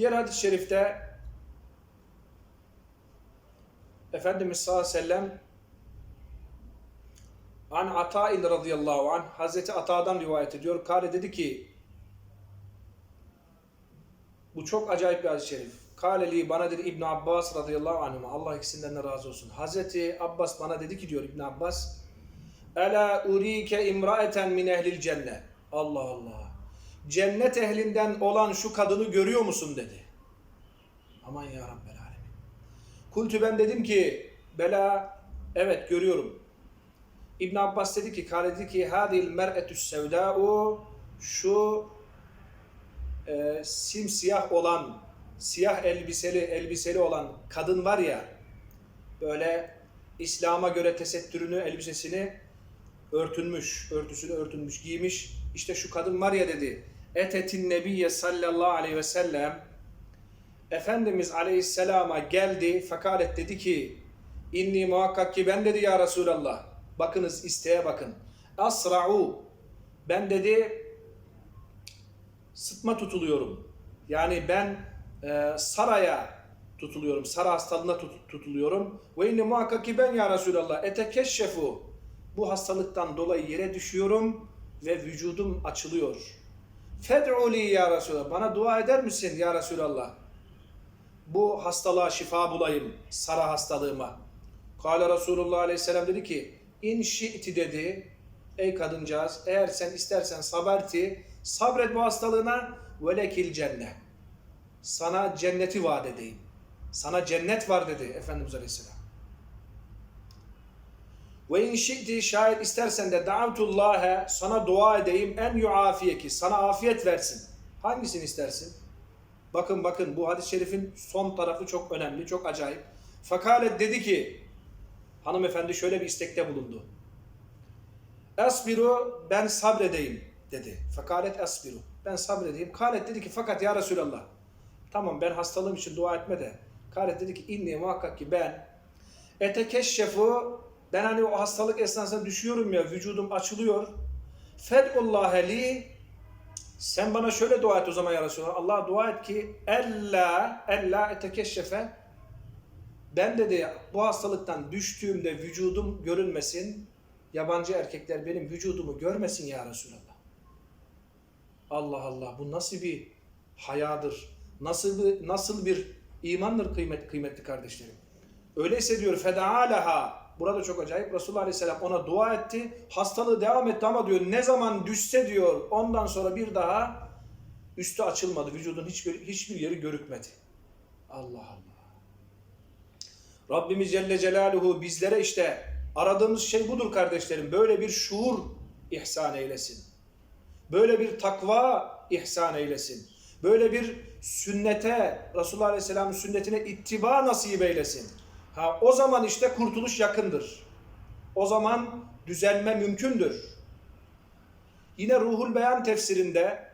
Diğer hadis-i şerifte Efendimiz sallallahu aleyhi ve sellem An Ata'in radıyallahu anh Hazreti Ata'dan rivayet ediyor. Kale dedi ki bu çok acayip bir hadis-i şerif. Kaleli bana dedi İbn Abbas radıyallahu anhuma Allah ikisinden de razı olsun. Hazreti Abbas bana dedi ki diyor İbn Abbas Ela urike imraeten min ehlil cennet. Allah Allah. Cennet ehlinden olan şu kadını görüyor musun dedi. Aman ya Rabbel alemin. Kultu ben dedim ki bela evet görüyorum. İbn Abbas dedi ki kale dedi ki hadil mer'etü's sevda'u şu e, simsiyah olan siyah elbiseli elbiseli olan kadın var ya böyle İslam'a göre tesettürünü elbisesini örtünmüş, örtüsünü örtünmüş, giymiş. İşte şu kadın var ya dedi. Etetin Nebiye sallallahu aleyhi ve sellem Efendimiz aleyhisselama geldi fekalet dedi ki inni muhakkak ki ben dedi ya Resulallah bakınız isteğe bakın asra'u ben dedi sıtma tutuluyorum. Yani ben e, saraya tutuluyorum. Sara hastalığına tut- tutuluyorum. Ve inni muhakkak ki ben ya Resulallah etekeşşefu bu hastalıktan dolayı yere düşüyorum ve vücudum açılıyor. Fed'u li ya Resulallah. Bana dua eder misin ya Resulallah? Bu hastalığa şifa bulayım. Sara hastalığıma. Kale Resulullah Aleyhisselam dedi ki in şi'ti dedi. Ey kadıncağız eğer sen istersen saberti sabret bu hastalığına ve lekil cennet. Sana cenneti vaat edeyim. Sana cennet var dedi Efendimiz Aleyhisselam. Ve in şi'ti şayet istersen de da'avtullâhe sana dua edeyim en yuafiyeki sana afiyet versin. Hangisini istersin? Bakın bakın bu hadis-i şerifin son tarafı çok önemli, çok acayip. Fakalet dedi ki hanımefendi şöyle bir istekte bulundu. Esbiru ben sabredeyim dedi. Fakalet esbiru. Ben sabredeyim. Kalet dedi ki fakat ya Resulallah. Tamam ben hastalığım için dua etme de. Kalet dedi ki inni muhakkak ki ben etekeşşefu ben hani o hastalık esnasında düşüyorum ya vücudum açılıyor. Fed'ullâhe li sen bana şöyle dua et o zaman ya Resulallah. Allah'a dua et ki ella ella etekeşşefe ben dedi bu hastalıktan düştüğümde vücudum görünmesin. Yabancı erkekler benim vücudumu görmesin ya Resulallah. Allah Allah bu nasıl bir hayadır? Nasıl bir, nasıl bir imandır kıymet, kıymetli kardeşlerim? Öyleyse diyor fedaalaha burada çok acayip Resulullah Aleyhisselam ona dua etti. Hastalığı devam etti ama diyor ne zaman düşse diyor ondan sonra bir daha üstü açılmadı. Vücudun hiçbir, hiçbir yeri görükmedi. Allah Allah. Rabbimiz Celle Celaluhu bizlere işte aradığımız şey budur kardeşlerim. Böyle bir şuur ihsan eylesin. Böyle bir takva ihsan eylesin. Böyle bir sünnete, Resulullah Aleyhisselam'ın sünnetine ittiba nasip eylesin. Ha, o zaman işte kurtuluş yakındır. O zaman düzelme mümkündür. Yine Ruhul Beyan tefsirinde